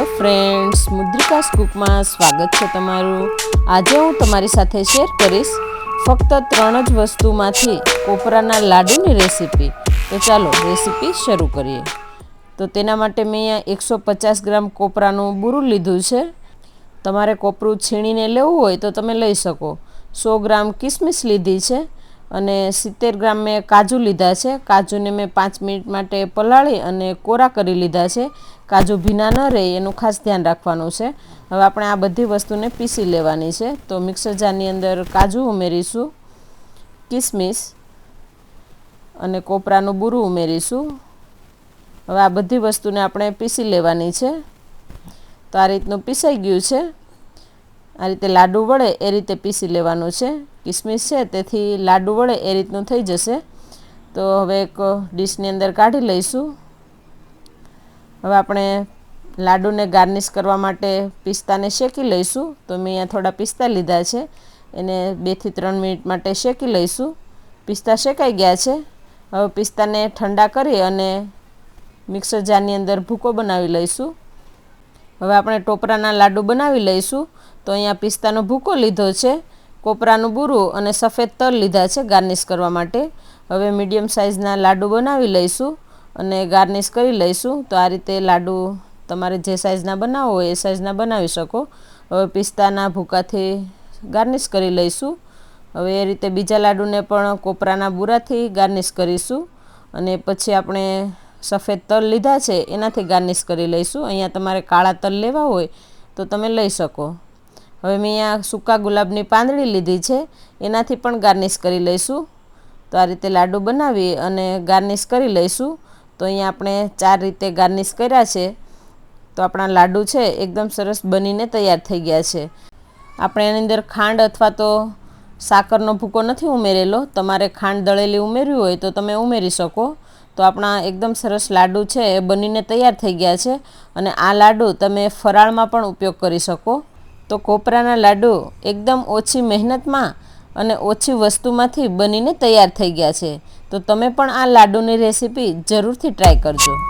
Hello friends, મુદ્રિકા કુકમાં સ્વાગત છે તમારું. આજે હું તમારી સાથે શેર કરીશ ફક્ત ત્રણ જ વસ્તુમાંથી કોપરાના લાડુની રેસીપી. તો ચાલો રેસીપી શરૂ કરીએ. તો તેના માટે મેં અહીંયા એકસો પચાસ ગ્રામ કોપરાનું બુરું લીધું છે. તમારે કોપરું છીણીને લેવું હોય તો તમે લઈ શકો. સો ગ્રામ કિસમિસ લીધી છે. અને સિત્તેર ગ્રામ મેં કાજુ લીધા છે. કાજુને મેં પાંચ મિનિટ માટે પલાળી અને કોરા કરી લીધા છે. કાજુ ભીના ન રહે, એનું ખાસ ધ્યાન રાખવાનું છે. હવે આપણે આ બધી વસ્તુને પીસી લેવાની છે. તો મિક્સર જારની અંદર કાજુ ઉમેરીશું, કિસમિસ અને કોપરાનું બુરું ઉમેરીશું. હવે આ બધી વસ્તુને આપણે પીસી લેવાની છે. તો આ રીતનું પીસાઈ ગયું છે. આ રીતે લાડુ વળે એ રીતે પીસી લેવાનું છે. કિસમિસ છે, તેથી લાડુ વળે એ રીતનું થઈ જશે. તો હવે એક ડીશની અંદર કાઢી લઈશું. હવે આપણે લાડુને ગાર્નિશ કરવા માટે પિસ્તાને શેકી લઈશું. તો મેં અહીંયા થોડા પિસ્તા લીધા છે. એને બેથી ત્રણ મિનિટ માટે શેકી લઈશું. પિસ્તા શેકાઈ ગયા છે. હવે પિસ્તાને ઠંડા કરી અને મિક્સર જારની અંદર ભૂકો બનાવી લઈશું. હવે આપણે ટોપરાના લાડુ બનાવી લઈશું. તો અહીંયા પિસ્તાનો ભૂકો લીધો છે, કોપરાનું બૂરું અને સફેદ તલ લીધા છે ગાર્નિશ કરવા માટે. હવે મીડિયમ સાઇઝના લાડુ બનાવી લઈશું અને ગાર્નિશ કરી લઈશું. તો આ રીતે લાડુ તમારે જે સાઇઝના બનાવવો હોય એ સાઇઝના બનાવી શકો. હવે પિસ્તાના ભૂકાથી ગાર્નિશ કરી લઈશું. હવે એ રીતે બીજા લાડુને પણ કોપરાના બૂરાથી ગાર્નિશ કરીશું અને પછી આપણે સફેદ તલ લીધા છે એનાથી ગાર્નિશ કરી લઈશું. અહીંયા તમારે કાળા તલ લેવા હોય તો તમે લઈ શકો. હવે મેં અહીંયા સૂકા ગુલાબની પાંદડી લીધી છે. એનાથી પણ ગાર્નિશ કરી લઈશું. તો આ રીતે લાડુ બનાવી અને ગાર્નિશ કરી લઈશું. તો અહીંયા આપણે ચાર રીતે ગાર્નિશ કર્યા છે. તો આપણા લાડુ છે, એકદમ સરસ બનીને તૈયાર થઈ ગયા છે. આપણે એની અંદર ખાંડ અથવા તો સાકરનો ભૂકો નથી ઉમેરેલો. તમારે ખાંડ દળેલી ઉમેરવી હોય તો તમે ઉમેરી શકો. તો આપણા એકદમ સરસ લાડુ છે, એ બનીને તૈયાર થઈ ગયા છે. અને આ લાડુ તમે ફરાળમાં પણ ઉપયોગ કરી શકો. તો કોપરાના લાડુ એકદમ ઓછી મહેનતમાં અને ઓછી વસ્તુમાંથી બનીને તૈયાર થઈ ગયા છે. તો તમે પણ આ લાડુની રેસીપી જરૂરથી ટ્રાય કરજો.